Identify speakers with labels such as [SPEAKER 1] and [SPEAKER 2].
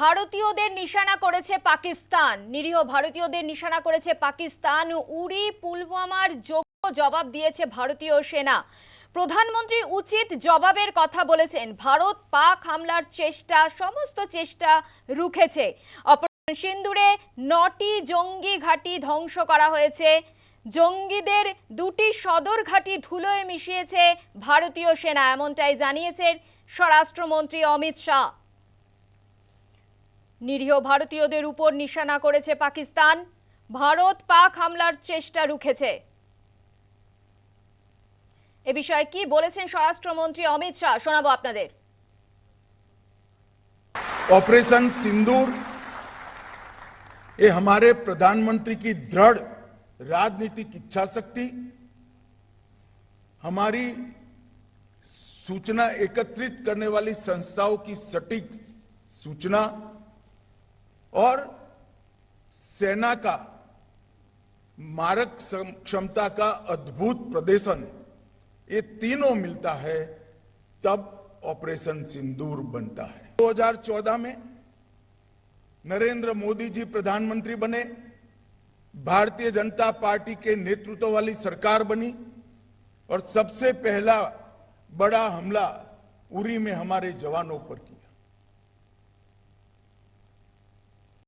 [SPEAKER 1] ভারতীয়দের নিশানা করেছে পাকিস্তান। নিরীহ ভারতীয়দের নিশানা করেছে পাকিস্তান। উড়ি পুলওয়ামার যোগ্য জবাব দিয়েছে ভারতীয় সেনা। প্রধানমন্ত্রী উচিত জবাবের কথা বলেছেন। ভারত পাক হামলার চেষ্টা, সমস্ত চেষ্টা রুখেছে। অপারেশন সিন্দুরে নটি জঙ্গি ঘাঁটি ধ্বংস করা হয়েছে। জঙ্গিদের দুটি সদর ঘাঁটি ধুলোয় মিশিয়েছে ভারতীয় সেনা, এমনটাই জানিয়েছেন স্বরাষ্ট্রমন্ত্রী অমিত শাহ। নিরীহ ভারতীয়দের উপর নিশানা করেছে পাকিস্তান ভারত পাক হামলার চেষ্টা রুখেছে এ বিষয়ে কি বলেছেন স্বরাষ্ট্রমন্ত্রী অমিত শাহ শোনাবো আপনাদের
[SPEAKER 2] ऑपरेशन सिंदूर ये हमारे प्रधानमंत्री की दृढ़ राजनीतिक इच्छा शक्ति हमारी सूचना एकत्रित करने वाली संस्थाओं की सटीक सूचना और सेना का मारक क्षमता का अद्भुत प्रदर्शन, ये तीनों मिलता है, तब ऑपरेशन सिंदूर बनता है। 2014 में नरेंद्र मोदी जी प्रधानमंत्री बने, भारतीय जनता पार्टी के नेतृत्व वाली सरकार बनी, और सबसे पहला बड़ा हमला उरी में हमारे जवानों पर किया।